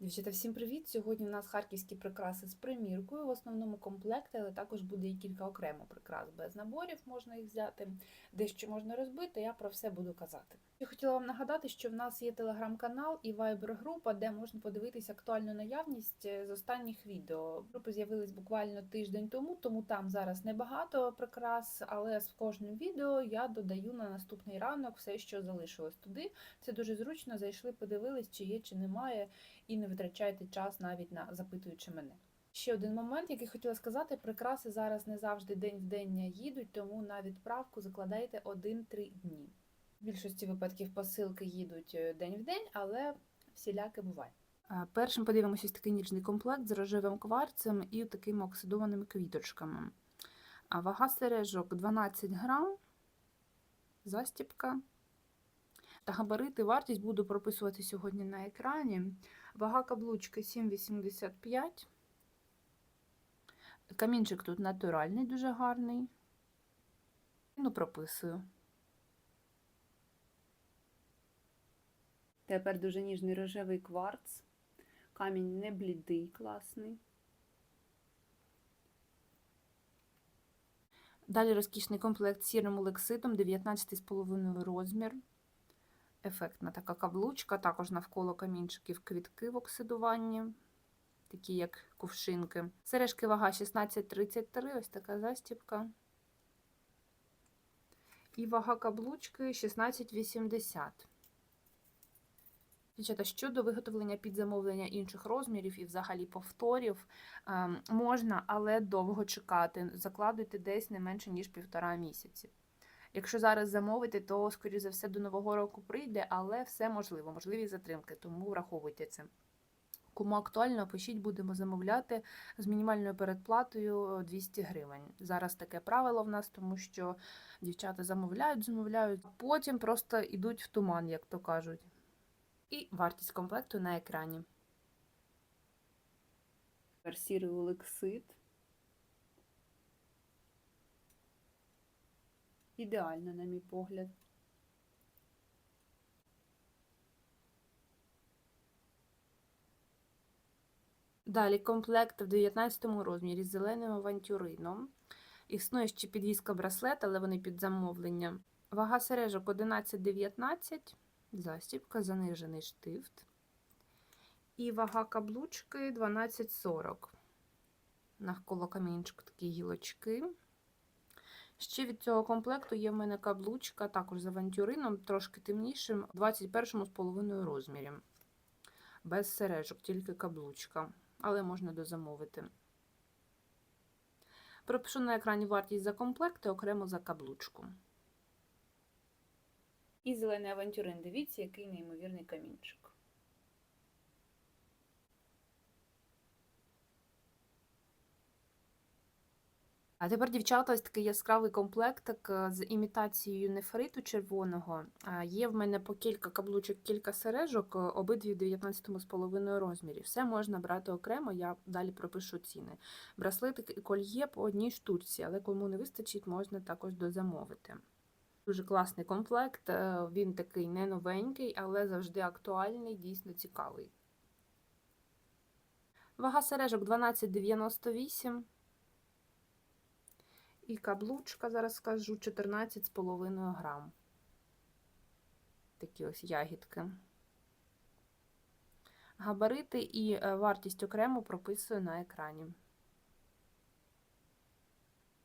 Дівчата, всім привіт! Сьогодні у нас харківські прикраси з приміркою, в основному комплекти, але також буде і кілька окремо прикрас без наборів, можна їх взяти, дещо можна розбити, я про все буду казати. Я хотіла вам нагадати, що в нас є телеграм-канал і вайбер-група, де можна подивитися актуальну наявність е, з останніх відео. Групи з'явились буквально тиждень тому, тому там зараз небагато прикрас, але з кожним відео я додаю на наступний ранок все, що залишилось туди. Це дуже зручно. Зайшли, подивились, чи є, чи немає і не витрачайте час навіть на запитуючи мене. Ще один момент, який хотіла сказати: прикраси зараз не завжди день в день їдуть, тому на відправку закладайте 1-3 дні. В більшості випадків посилки їдуть е, день в день, але всіляке буває. Е, Першим подивимося ось такий ніжний комплект з рожевим кварцем і такими оксидованими квіточками. Вага сережок 12 грам, застіпка. Та габарити, вартість буду прописувати сьогодні на екрані. Вага каблучки 7,85. Камінчик тут натуральний, дуже гарний. Ну, прописую. Тепер дуже ніжний рожевий кварц. Камінь не блідий, класний. Далі розкішний комплект з сірим олекситом, 19,5 розмір. Ефектна така каблучка, також навколо камінчиків квітки в оксидуванні, такі як кувшинки. Сережки вага 16,33, ось така застіпка. І вага каблучки 16,80. Дівчата, щодо виготовлення під замовлення інших розмірів і взагалі повторів, ем, можна, але довго чекати. Закладуйте десь не менше, ніж півтора місяці. Якщо зараз замовити, то, скоріше за все, до Нового року прийде, але все можливо, можливі затримки, тому враховуйте це. Кому актуально, пишіть, будемо замовляти з мінімальною передплатою 200 гривень. Зараз таке правило в нас, тому що дівчата замовляють, замовляють, а потім просто йдуть в туман, як то кажуть. І вартість комплекту на екрані. Сірий олексит. Ідеально, на мій погляд. Далі комплект в 19 розмірі з зеленим авантюрином. Існує ще підвізка браслет, але вони під замовлення. Вага сережок 11,19, застібка, занижений штифт. І вага каблучки 12,40. Навколо камінчик такі гілочки. Ще від цього комплекту є в мене каблучка, також з авантюрином, трошки темнішим, в 21,5 розмірі. Без сережок, тільки каблучка, але можна дозамовити. Пропишу на екрані вартість за комплекти окремо за каблучку. І зелений авантюрин. Дивіться, який неймовірний камінчик. А тепер, дівчата, ось такий яскравий комплектик е, з імітацією нефриту червоного. Є в мене по кілька каблучок, кілька сережок, е, обидві в 19,5 розмірі. Все можна брати окремо, я далі пропишу ціни. Браслетик і кольє по одній штучці, але кому не вистачить, можна також дозамовити. Дуже класний комплект, е, він такий не новенький, але завжди актуальний, дійсно цікавий. Вага сережок 12,98. І каблучка, зараз скажу, 14,5 грам. Такі ось ягідки. Габарити і е, вартість окремо прописую на екрані.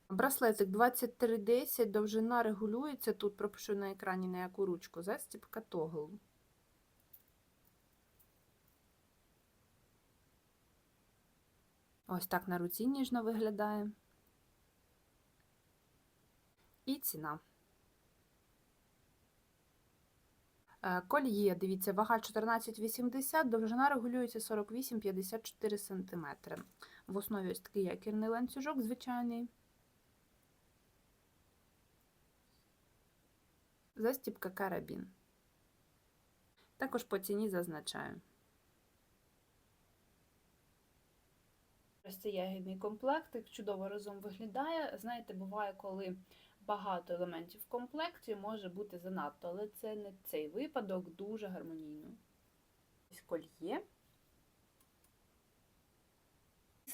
Браслетик 23,10, довжина регулюється. Тут пропишу на екрані на яку ручку. Застіпка тогл. Ось так на руці ніжно виглядає. І ціна. Е, Кольє, дивіться, вага 14,80, довжина регулюється 48-54 см. В основі ось такий якірний ланцюжок звичайний. Застіпка карабін. Також по ціні зазначаю. Ось це ягідний комплектик, чудово разом виглядає. Знаєте, буває, коли багато елементів в комплекті може бути занадто, але це не цей випадок дуже гармонійно. Ось кольє.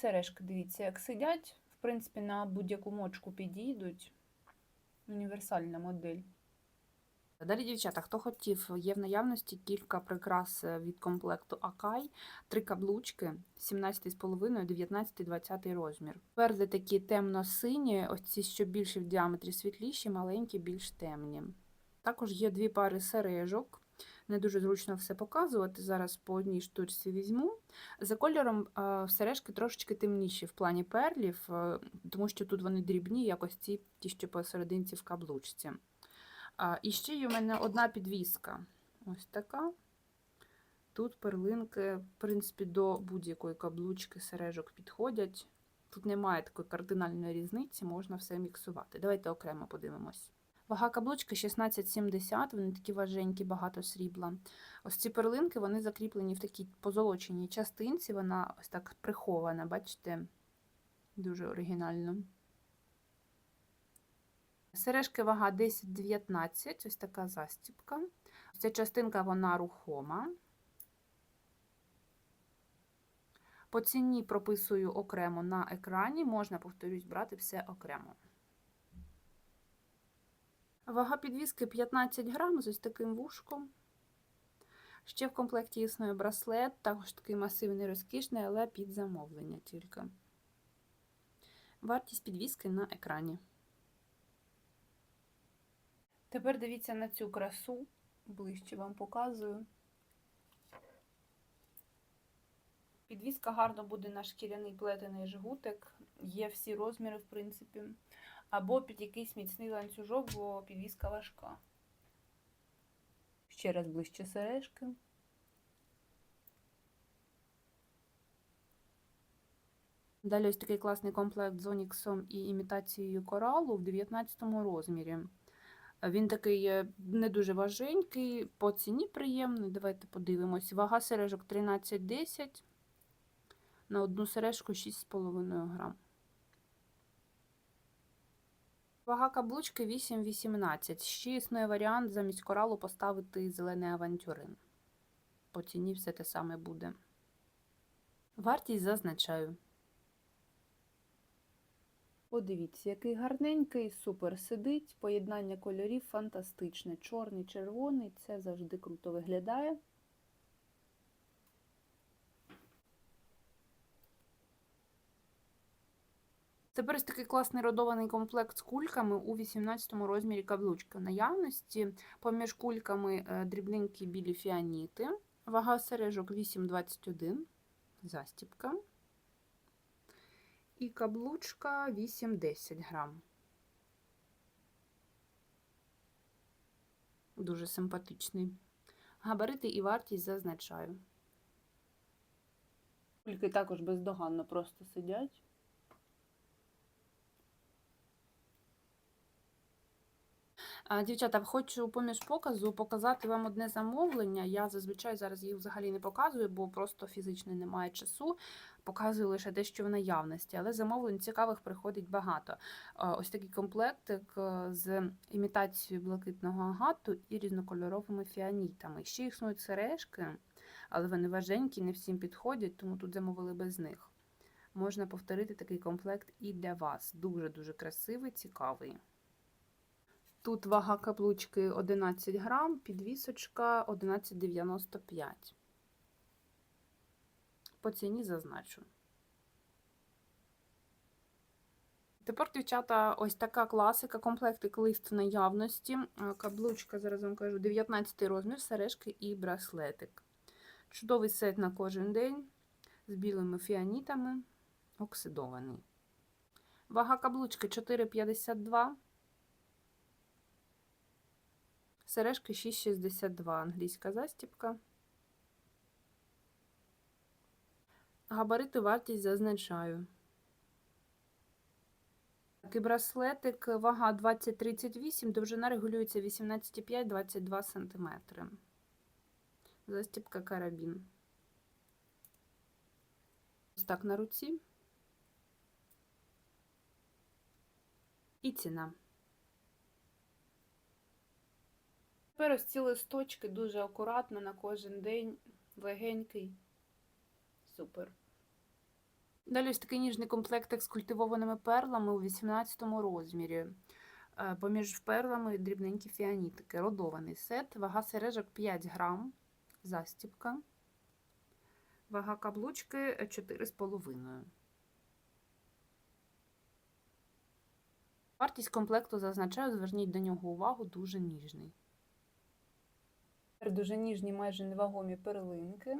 сережки, дивіться, як сидять, в принципі, на будь-яку мочку підійдуть. Універсальна модель. Далі, дівчата, хто хотів, є в наявності кілька прикрас е, від комплекту Акай, три каблучки, 17,5, 19, 20 розмір. Перли такі темно-сині, ось ці, що більше в діаметрі світліші, маленькі, більш темні. Також є дві пари сережок. Не дуже зручно все показувати. Зараз по одній штучці візьму. За кольором е, сережки трошечки темніші в плані перлів, е, тому що тут вони дрібні, як ось ці, ті, що посерединці в каблучці. А, І ще є у мене одна підвіска. Ось така. Тут перлинки, в принципі, до будь-якої каблучки сережок підходять. Тут немає такої кардинальної різниці, можна все міксувати. Давайте окремо подивимось. Вага каблучки 16,70, вони такі важенькі, багато срібла. Ось ці перлинки вони закріплені в такій позолоченій частинці, вона ось так прихована, бачите, дуже оригінально. Сережки вага 10-19, ось така застіпка. Ця частинка вона рухома. По ціні прописую окремо на екрані, можна, повторюсь, брати все окремо. Вага підвіски 15 грам з ось таким вушком. Ще в комплекті існує браслет, також такий масивний, розкішний, але під замовлення тільки. Вартість підвіски на екрані. Тепер дивіться на цю красу, ближче вам показую. Підвіска гарно буде на шкіряний плетений жгутик, є всі розміри, в принципі, або під якийсь міцний ланцюжок, бо підвіска важка. Ще раз ближче сережки. Далі ось такий класний комплект з оніксом і імітацією коралу в 19 розмірі. Він такий е, не дуже важенький, по ціні приємний. Давайте подивимось. Вага сережок 13,10. На одну сережку 6,5 грам. Вага каблучки 8,18. Ще існує варіант замість коралу поставити зелений авантюрин. По ціні все те саме буде. Вартість зазначаю. Подивіться, який гарненький, супер сидить. Поєднання кольорів фантастичне. Чорний, червоний, це завжди круто виглядає. Тепер ось такий класний родований комплект з кульками у 18 розмірі каблучки. В наявності поміж кульками е, дрібненькі білі фіаніти. Вага сережок 8,21. Застіпка. І каблучка 8-10 грам. Дуже симпатичний. Габарити і вартість зазначаю. Кульки також бездоганно просто сидять. А, Дівчата, хочу поміж показу показати вам одне замовлення. Я зазвичай зараз їх взагалі не показую, бо просто фізично немає часу. Показую лише те, що в наявності, але замовлень цікавих приходить багато. Ось такий комплектик е, з імітацією блакитного агату і різнокольоровими фіанітами. Ще існують сережки, але вони важенькі, не всім підходять, тому тут замовили без них. Можна повторити такий комплект і для вас. Дуже-дуже красивий, цікавий. Тут вага каблучки 11 грам, підвісочка 11,95. По ціні зазначу. Тепер, дівчата, ось така класика, комплектик лист в наявності. Каблучка, зараз вам кажу, 19 розмір, сережки і браслетик. Чудовий сет на кожен день з білими фіанітами, оксидований. Вага каблучки 4,52. Сережки 6,62, англійська застіпка. Габарити вартість зазначаю. Такий браслетик, вага 20-38, довжина регулюється 18,5-22 см. Застіпка карабін. Ось так на руці. І ціна. Тепер ось ці листочки дуже акуратно на кожен день, легенький. Супер. Далі ось такий ніжний комплект з культивованими перлами у 18 розмірі. Е, Поміж перлами дрібненькі фіанітики. Родований сет. Вага сережок 5 грам. Застіпка. Вага каблучки 4,5. Вартість комплекту зазначаю, зверніть до нього увагу, дуже ніжний. Дуже ніжні, майже невагомі перлинки.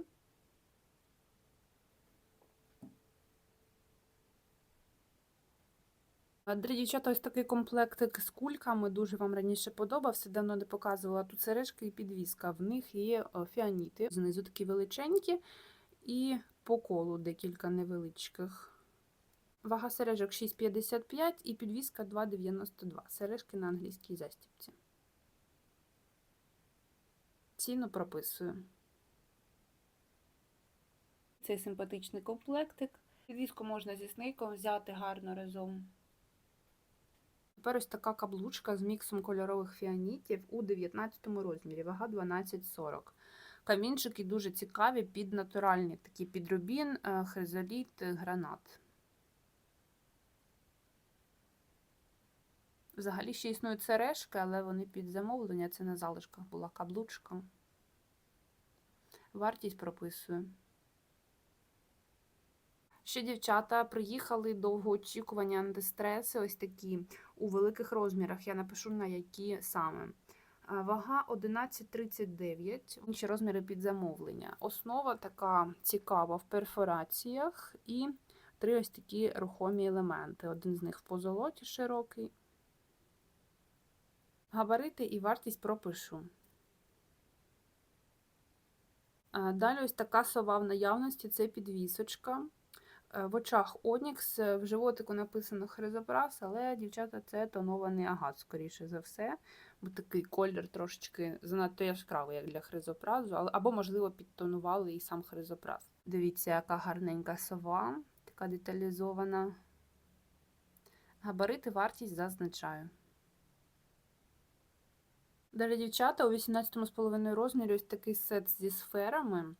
А, дівчата ось такий комплектик з кульками дуже вам раніше подобався, давно не показувала. Тут сережки і підвіска. В них є фіаніти, знизу такі величенькі, і по колу декілька невеличких. Вага сережок 6,55 і підвіска 2,92. Сережки на англійській застібці. Ціну прописую. Цей симпатичний комплектик. Підвіску можна зі снейком взяти гарно разом. Тепер ось така каблучка з міксом кольорових фіанітів у 19 розмірі, вага 12,40. Камінчики дуже цікаві, під натуральні, такі під рубін, е, хризоліт, гранат. Взагалі ще існують сережки, але вони під замовлення, це на залишках була каблучка. Вартість прописую. Ще дівчата приїхали довгоочікувані антистреси, ось такі у великих розмірах. Я напишу на які саме. Вага 11,39, інші розміри під замовлення. Основа така цікава в перфораціях і три ось такі рухомі елементи. Один з них в позолоті широкий. Габарити і вартість пропишу. Далі ось така сова в наявності це підвісочка. Е, В очах Онікс, е, в животику написано хризопрас, але, дівчата, це тонований агат, скоріше за все, бо такий колір трошечки занадто яскравий, як для хризопразу, або, можливо, підтонували і сам хризопраз. Дивіться, яка гарненька сова, така деталізована. Габарити вартість зазначаю. Далі, дівчата, у 18,5 розмірі ось такий сет зі сферами.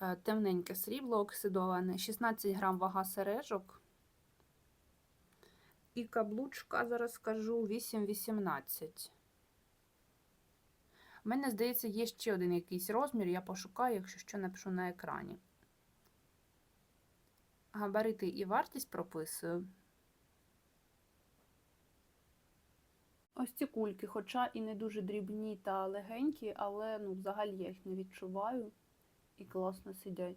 Е, Темненьке срібло оксидоване, 16 грам вага сережок. І каблучка, зараз скажу, 8,18. У мене, здається, є ще один якийсь розмір, я пошукаю, якщо що напишу на екрані. Габарити і вартість прописую. Ось ці кульки, хоча і не дуже дрібні та легенькі, але ну, взагалі я їх не відчуваю і класно сидять.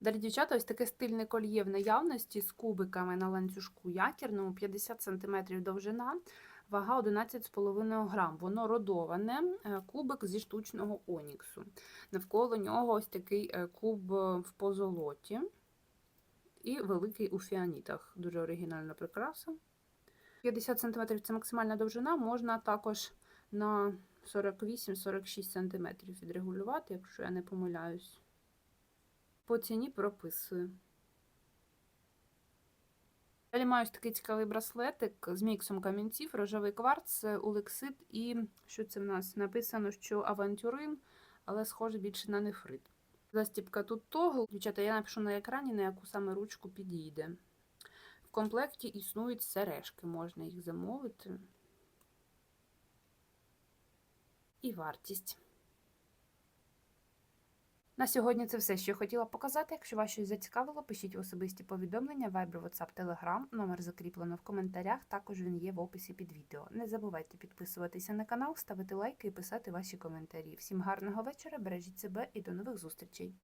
Далі, дівчата, ось таке стильне кольє в наявності з кубиками на ланцюжку якірному, 50 см довжина, вага 11,5 грам. Воно родоване, е, кубик зі штучного оніксу. Навколо нього ось такий е, куб в позолоті і великий у фіанітах. Дуже оригінальна прикраса. 50 см це максимальна довжина, можна також на 48-46 см відрегулювати, якщо я не помиляюсь. По ціні прописую. Далі маю такий цікавий браслетик з міксом камінців, рожевий кварц, улексит і що це в нас? Написано, що авантюрин, але схоже більше на нефрит. Застіпка тут того. Дівчата, я напишу на екрані, на яку саме ручку підійде. В комплекті існують сережки, можна їх замовити. І вартість. На сьогодні це все, що я хотіла показати. Якщо вас щось зацікавило, пишіть особисті повідомлення, Viber, WhatsApp, Telegram. Номер закріплено в коментарях. Також він є в описі під відео. Не забувайте підписуватися на канал, ставити лайки і писати ваші коментарі. Всім гарного вечора, бережіть себе і до нових зустрічей!